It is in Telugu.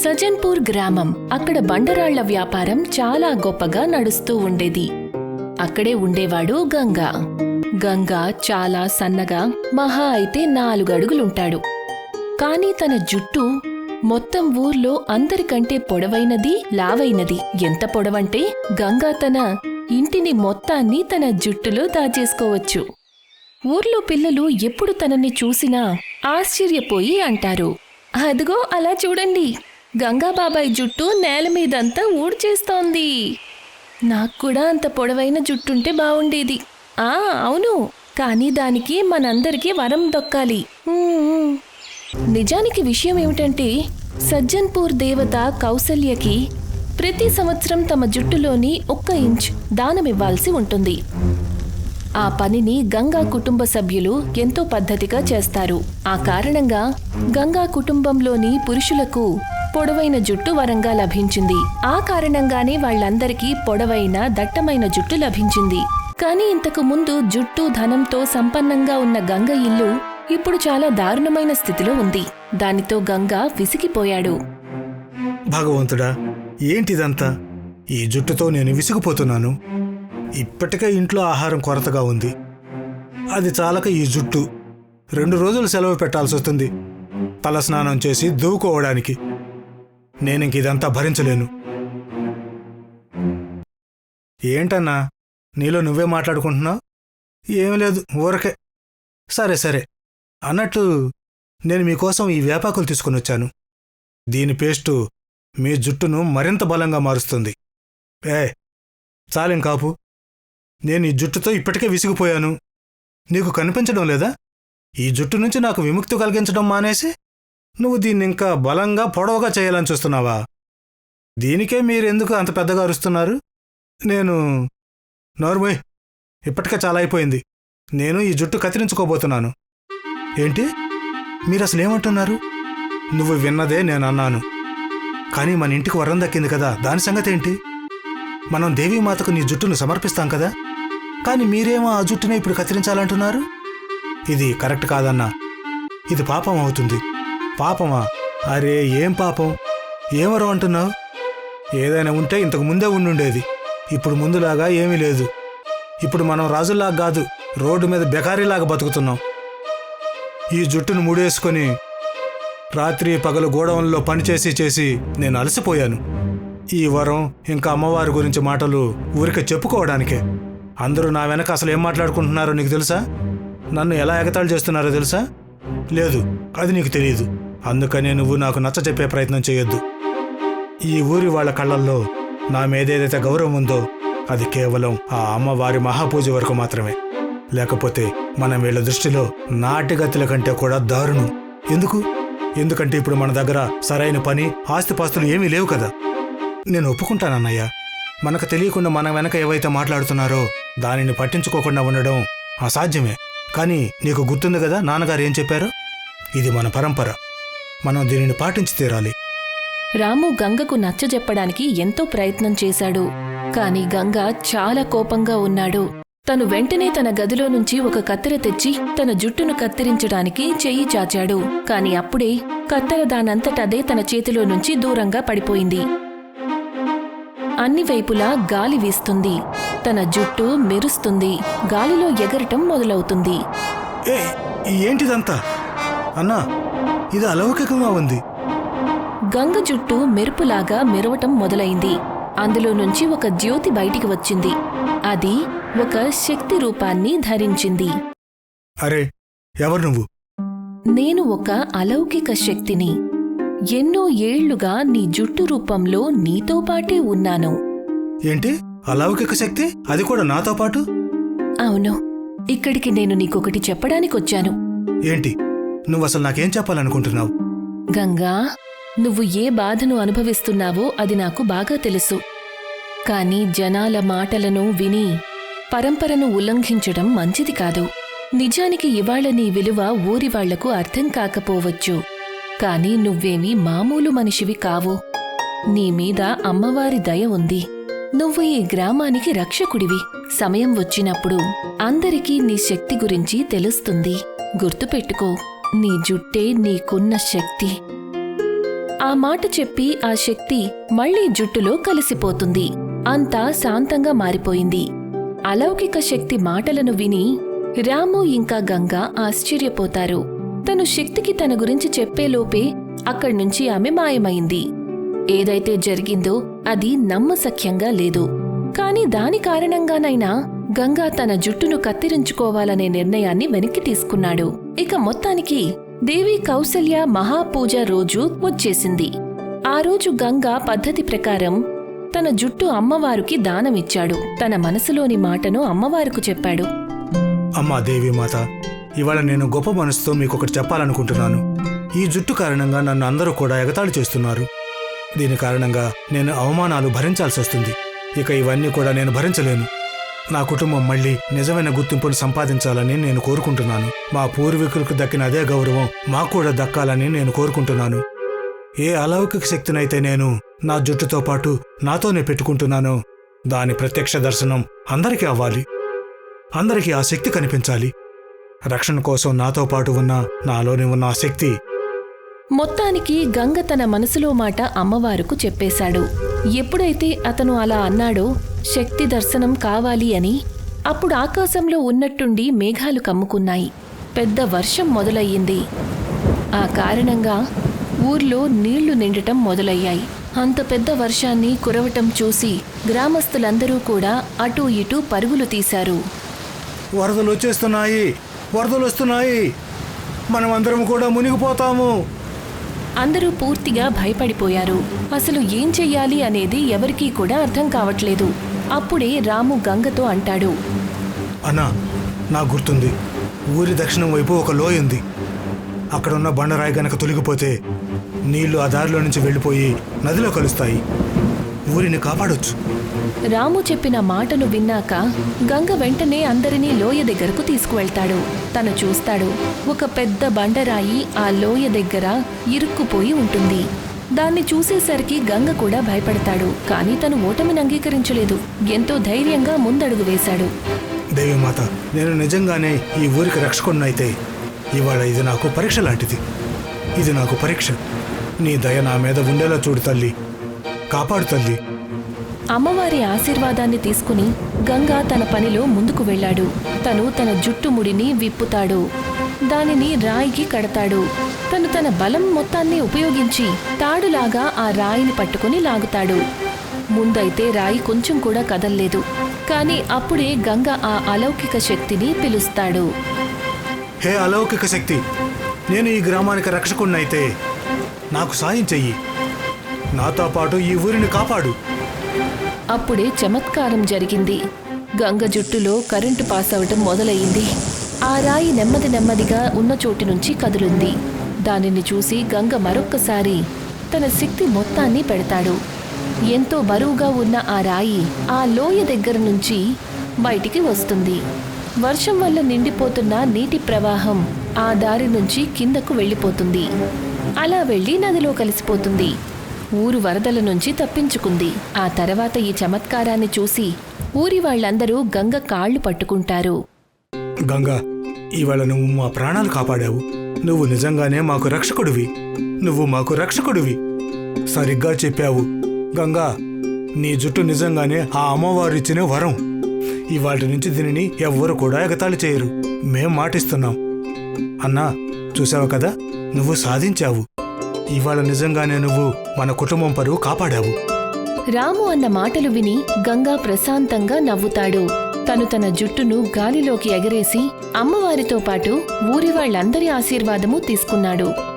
సజన్పూర్ గ్రామం. అక్కడ బండరాళ్ళ వ్యాపారం చాలా గొప్పగా నడుస్తూ ఉండేది. అక్కడే ఉండేవాడు గంగా. గంగా చాలా సన్నగా మహా అయితే నాలుగు అడుగులుంటాడు. కానీ తన జుట్టు మొత్తం ఊర్లో అందరికంటే పొడవైనది లావైనది. ఎంత పొడవంటే గంగా తన ఇంటిని మొత్తాన్ని తన జుట్టులో దాచేసుకోవచ్చు. ఊర్లో పిల్లలు ఎప్పుడు తనని చూసినా ఆశ్చర్యపోయి అంటారు. అదిగో అలా చూడండి. గంగాబాబాయ్ జుట్టు నేల మీదంతా ఊడ్చేస్తోంది. నాకు కూడా అంత పొడవైన జుట్టుంటే బావుండేది. ఆ అవును. కానీ దానికి మనందరికీ వరం దొక్కాలి. నిజానికి విషయం ఏమిటంటే సజ్జన్పూర్ దేవత కౌసల్యకి ప్రతి సంవత్సరం తమ జుట్టులోని ఒక్క ఇంచ్ దానమివ్వాల్సి ఉంటుంది. ఆ పనిని గంగా కుటుంబ సభ్యులు ఎంతో పద్ధతిగా చేస్తారు. ఆ కారణంగా గంగా కుటుంబంలోని పురుషులకు పొడవైన జుట్టు వరంగా లభించింది. ఆ కారణంగానే వాళ్ళందరికీ పొడవైన దట్టమైన జుట్టు లభించింది. కానీ ఇంతకు ముందు జుట్టు ధనంతో సంపన్నంగా ఉన్న గంగ ఇల్లు ఇప్పుడు చాలా దారుణమైన స్థితిలో ఉంది. దానితో గంగ విసిగిపోయాడు. భగవంతుడా ఏంటిదంతా? ఈ జుట్టుతో నేను విసిగిపోతున్నాను. ఇప్పటికే ఇంట్లో ఆహారం కొరతగా ఉంది. అది చాలక ఈ జుట్టు. రెండు రోజులు సెలవు పెట్టాల్సి వస్తుంది తలస్నానం చేసి దూకోవడానికి. నేనింక ఇదంతా భరించలేను. ఏంటన్నా? నీలో నువ్వే మాట్లాడుకుంటున్నావు? ఏం లేదు ఊరకే. సరే సరే. అన్నట్టు నేను మీకోసం ఈ వేపాకులు తీసుకుని వచ్చాను. దీని పేస్టు మీ జుట్టును మరింత బలంగా మారుస్తుంది. ఏ చాలేం కాపు. నేను ఈ జుట్టుతో ఇప్పటికే విసిగిపోయాను. నీకు కనిపించడం లేదా? ఈ జుట్టు నుంచి నాకు విముక్తి కలిగించడం మానేసి నువ్వు దీన్ని ఇంకా బలంగా పొడవుగా చేయాలని చూస్తున్నావా? దీనికే మీరెందుకు అంత పెద్దగా అరుస్తున్నారు? నేను నోర్మోయ్ ఇప్పటికే చాలా అయిపోయింది. నేను ఈ జుట్టు కత్తిరించుకోబోతున్నాను. ఏంటి? మీరు అసలు ఏమంటున్నారు నువ్వు విన్నదే నేను అన్నాను కానీ మన ఇంటికి వరం దక్కింది కదా దాని సంగతి ఏంటి మనం దేవీమాతకు నీ జుట్టును సమర్పిస్తాం కదా? కానీ మీరేమో ఆ జుట్టునే ఇప్పుడు కత్తిరించాలంటున్నారు? ఇది కరెక్ట్ కాదన్నా. ఇది పాపం అవుతుంది. పాపమా? అరే ఏం పాపం? ఏమరో అంటున్నావు? ఏదైనా ఉంటే ఇంతకు ముందే ఉండుండేది. ఇప్పుడు ముందులాగా ఏమీ లేదు. ఇప్పుడు మనం రాజుల్లాగా కాదు రోడ్డు మీద బెకారీలాగా బతుకుతున్నాం. ఈ జుట్టును ముడేసుకొని రాత్రి పగలు గోడౌన్లో పనిచేసి చేసి నేను అలసిపోయాను. ఈ వరం ఇంకా అమ్మవారి గురించి మాటలు ఊరికే చెప్పుకోవడానికే. అందరూ నా వెనక అసలు ఏం మాట్లాడుకుంటున్నారో నీకు తెలుసా? నన్ను ఎలా ఎగతాళి చేస్తున్నారో తెలుసా? లేదు అది నీకు తెలియదు అందుకనే నువ్వు నాకు నచ్చ చెప్పే ప్రయత్నం చేయొద్దు. ఈ ఊరి వాళ్ళ కళ్ళల్లో నా మీదేదైతే గౌరవం ఉందో అది కేవలం ఆ అమ్మవారి మహాపూజ వరకు మాత్రమే. లేకపోతే మనం వీళ్ళ దృష్టిలో నాటిగతుల కంటే కూడా దారుణం. ఎందుకు? ఎందుకంటే ఇప్పుడు మన దగ్గర సరైన పని ఆస్తిపాస్తులు ఏమీ లేవు కదా. నేను ఒప్పుకుంటానన్నయ్య. మనకు తెలియకుండా మన వెనక ఏవైతే మాట్లాడుతున్నారో దానిని పట్టించుకోకుండా ఉండడం అసాధ్యమే. కానీ నీకు గుర్తుంది కదా నాన్నగారు ఏం చెప్పారు? ఇది మన పరంపర. మనం దీనిని పాటించి తీరాలి. రాము గంగకు నచ్చజెప్పడానికి ఎంతో ప్రయత్నం చేశాడు. కాని గంగ చాలా కోపంగా ఉన్నాడు. తను వెంటనే తన గదిలో నుంచి ఒక కత్తెర తెచ్చి తన జుట్టును కత్తిరించడానికి చెయ్యి చాచాడు. కాని అప్పుడే కత్తెర దానంతటదే తన చేతిలో నుంచి దూరంగా పడిపోయింది. అన్ని వైపులా గాలి వీస్తుంది. తన జుట్టు మెరుస్తుంది. గాలిలో ఎగరటం మొదలవుతుంది. ఏంటిదంతా? అన్నా ఇది అలౌకికంగా ఉంది. గంగ జుట్టు మెరుపులాగా మెరవటం మొదలైంది. అందులో నుంచి ఒక జ్యోతి బయటికి వచ్చింది. అది ఒక శక్తి రూపాన్ని ధరించింది. అరే ఎవరు నువ్వు? నేను ఒక అలౌకిక శక్తిని. ఎన్నో ఏళ్ళుగా నీ జుట్టు రూపంలో నీతో పాటే ఉన్నాను. ఏంటి? అలౌకిక శక్తి? అది కూడా నాతో పాటు? అవును. ఇక్కడికి నేను నీకొకటి చెప్పడానికొచ్చాను. ఏంటి? నువ్వు అసలు నాకేం చెప్పాలనుకుంటున్నావు? గంగా నువ్వు ఏ బాధను అనుభవిస్తున్నావో అది నాకు బాగా తెలుసు. కాని జనాల మాటలను విని పరంపరను ఉల్లంఘించడం మంచిది కాదు. నిజానికి ఇవాళ నీ విలువ ఊరి వాళ్ళకు అర్థం కాకపోవచ్చు. కాని నువ్వేమీ మామూలు మనిషివి కావు. నీ మీద అమ్మవారి దయ ఉంది. నువ్వు ఈ గ్రామానికి రక్షకుడివి. సమయం వచ్చినప్పుడు అందరికీ నీ శక్తి గురించి తెలుస్తుంది. గుర్తుపెట్టుకో. నీ జుట్టే నీకున్న శక్తి. ఆ మాట చెప్పి ఆ శక్తి మళ్ళీ జుట్టులో కలిసిపోతుంది. అంతా శాంతంగా మారిపోయింది. అలౌకిక శక్తి మాటలను విని రాము ఇంకా గంగ ఆశ్చర్యపోతారు. తను శక్తికి తన గురించి చెప్పేలోపే అక్కడ్నుంచి ఆమె మాయమైంది. ఏదైతే జరిగిందో అది నమ్మసఖ్యంగా లేదు. కాని దాని కారణంగానైనా గంగా తన జుట్టును కత్తిరించుకోవాలనే నిర్ణయాన్ని వెనక్కి తీసుకున్నాడు. ఇక మొత్తానికి దేవి కౌసల్య మహాపూజ రోజు వచ్చేసింది. ఆ రోజు గంగా పద్ధతి ప్రకారం తన జుట్టు అమ్మవారికి దానమిచ్చాడు. తన మనసులోని మాటను అమ్మవారికి చెప్పాడు. అమ్మా దేవీమాత ఇవాళ నేను గొప్ప మనసుతో మీకు ఒకటి చెప్పాలనుకుంటున్నాను. ఈ జుట్టు కారణంగా నన్ను అందరూ కూడా ఎగతాళి చేస్తున్నారు. దీని కారణంగా నేను అవమానాలు భరించాల్సి వస్తుంది ఇక ఇవన్నీ కూడా నేను భరించలేను. నా కుటుంబం మళ్ళీ నిజమైన గుర్తింపును సంపాదించాలని నేను కోరుకుంటున్నాను. మా పూర్వీకులకు దక్కిన అదే గౌరవం మాకు కూడా దక్కాలని నేను కోరుకుంటున్నాను. ఏ అలౌకిక శక్తినైతే నేను నా జుట్టుతో పాటు నాతోనే పెట్టుకుంటున్నానో దాని ప్రత్యక్ష దర్శనం అందరికీ అవ్వాలి. అందరికీ ఆ శక్తి కనిపించాలి. రక్షణ కోసం నాతో పాటు ఉన్న నాలోనే ఉన్న ఆ శక్తి. మొత్తానికి గంగ తన మనసులో మాట అమ్మవారుకు చెప్పేశాడు. ఎప్పుడైతే అతను అలా అన్నాడో శక్తి దర్శనం కావాలి అని అప్పుడు ఆకాశంలో ఉన్నట్టుండి మేఘాలు కమ్ముకున్నాయి. పెద్ద వర్షం మొదలయ్యింది. ఆ కారణంగా ఊర్లో నీళ్ళు నిండటం మొదలయ్యాయి. అంత పెద్ద వర్షాన్ని కురవటం చూసి గ్రామస్తులందరూ కూడా అటూ ఇటూ పరుగులు తీశారు. వరదలు వచ్చేస్తున్నాయి. వరదలు వస్తున్నాయి. మనం అందరం కూడా మునిగిపోతాము. అందరూ పూర్తిగా భయపడిపోయారు. అసలు ఏం చెయ్యాలి అనేది ఎవరికీ కూడా అర్థం కావట్లేదు. అప్పుడే రాము గంగతో అంటాడు. అన్నా నా గుర్తుంది. ఊరి దక్షిణం వైపు ఒక లోయ ఉంది. అక్కడున్న బండరాయి గనక తొలగిపోతే నీళ్ళు ఆ దారిలో నుంచి వెళ్ళిపోయి నదిలో కలుస్తాయి. ఊరిని కాపాడొచ్చు. రాము చెప్పిన మాటను విన్నాక గంగ వెంటనే అందరినీ లోయ దగ్గరకు తీసుకువెళ్తాడు. తను చూస్తాడు ఒక పెద్ద బండరాయి ఆ లోయ దగ్గర ఇరుక్కుపోయి ఉంటుంది. దాన్ని చూసేసరికి గంగ కూడా భయపడతాడు. కానీ తను ఓటమిని అంగీకరించలేదు. ఎంతో ధైర్యంగా ముందడుగు వేశాడు. దేవిమాత నేను నిజంగానే ఈ ఊరికి రక్షకుడినైతే ఇవాళ ఇది నాకు పరీక్ష లాంటిది. ఇది నాకు పరీక్ష. నీ దయ నా మీద ఉండేలా చూడు తల్లి. కాపాడు తల్లి. అమ్మవారి ఆశీర్వాదాన్ని తీసుకుని గంగా తన పనిలో ముందుకు వెళ్ళాడు. తను తన జుట్టుముడిని విప్పుతాడు. దానిని రాయికి కడతాడు. తను తన బలం మొత్తాన్ని ఉపయోగించి తాడులాగా ఆ రాయిని పట్టుకుని లాగుతాడు. ముందైతే రాయి కొంచెం కూడా కదల్లేదు. కానీ అప్పుడే గంగ ఆ అలౌకిక శక్తిని పిలుస్తాడు. హే అలౌకిక శక్తి! నేను ఈ గ్రామానికి రక్షకుడినైతే నాకు సాయం చెయ్యి. నాతో పాటు ఈ ఊరిని కాపాడు. అప్పుడే చమత్కారం జరిగింది. గంగ జుట్టులో కరెంటు పాస్ అవటం మొదలయ్యింది ఆ రాయి నెమ్మది నెమ్మదిగా ఉన్న చోటు నుంచి కదులుంది. దానిని చూసి గంగ మరొక్కసారి తన శక్తి మొత్తాన్ని పెడతాడు. ఎంతో బరువుగా ఉన్న ఆ రాయి ఆ లోయ దగ్గర నుంచి బయటికి వస్తుంది. వర్షం వల్ల నిండిపోతున్న నీటి ప్రవాహం ఆ దారి నుంచి కిందకు వెళ్ళిపోతుంది. అలా వెళ్ళి నదిలో కలిసిపోతుంది. ఊరు వరదల నుంచి తప్పించుకుంది. ఆ తర్వాత ఈ చమత్కారాన్ని చూసి ఊరి వాళ్ళందరూ గంగ కాళ్ళు పట్టుకుంటారు. గంగా ఇవాళ నువ్వు మా ప్రాణాలు కాపాడావు. నువ్వు నిజంగానే మాకు రక్షకుడివి. నువ్వు మాకు రక్షకుడివి. సరిగ్గా చెప్పావు. గంగా నీ జుట్టు నిజంగానే ఆ అమ్మవారిచ్చిన వరం. ఇవాటి నుంచి దీనిని ఎవ్వరు కూడా ఎగతాళి చేయరు. మేం మాటిస్తున్నాం. అన్నా చూసావు కదా? నువ్వు సాధించావు. ఇవాళ నిజంగానే నువ్వు మన కుటుంబం పరువు కాపాడావు. రాము అన్న మాటలు విని గంగా ప్రశాంతంగా నవ్వుతాడు. తను తన జుట్టును గాలిలోకి ఎగరేసి అమ్మవారితో పాటు ఊరి వాళ్ళందరి ఆశీర్వాదము తీసుకున్నాడు.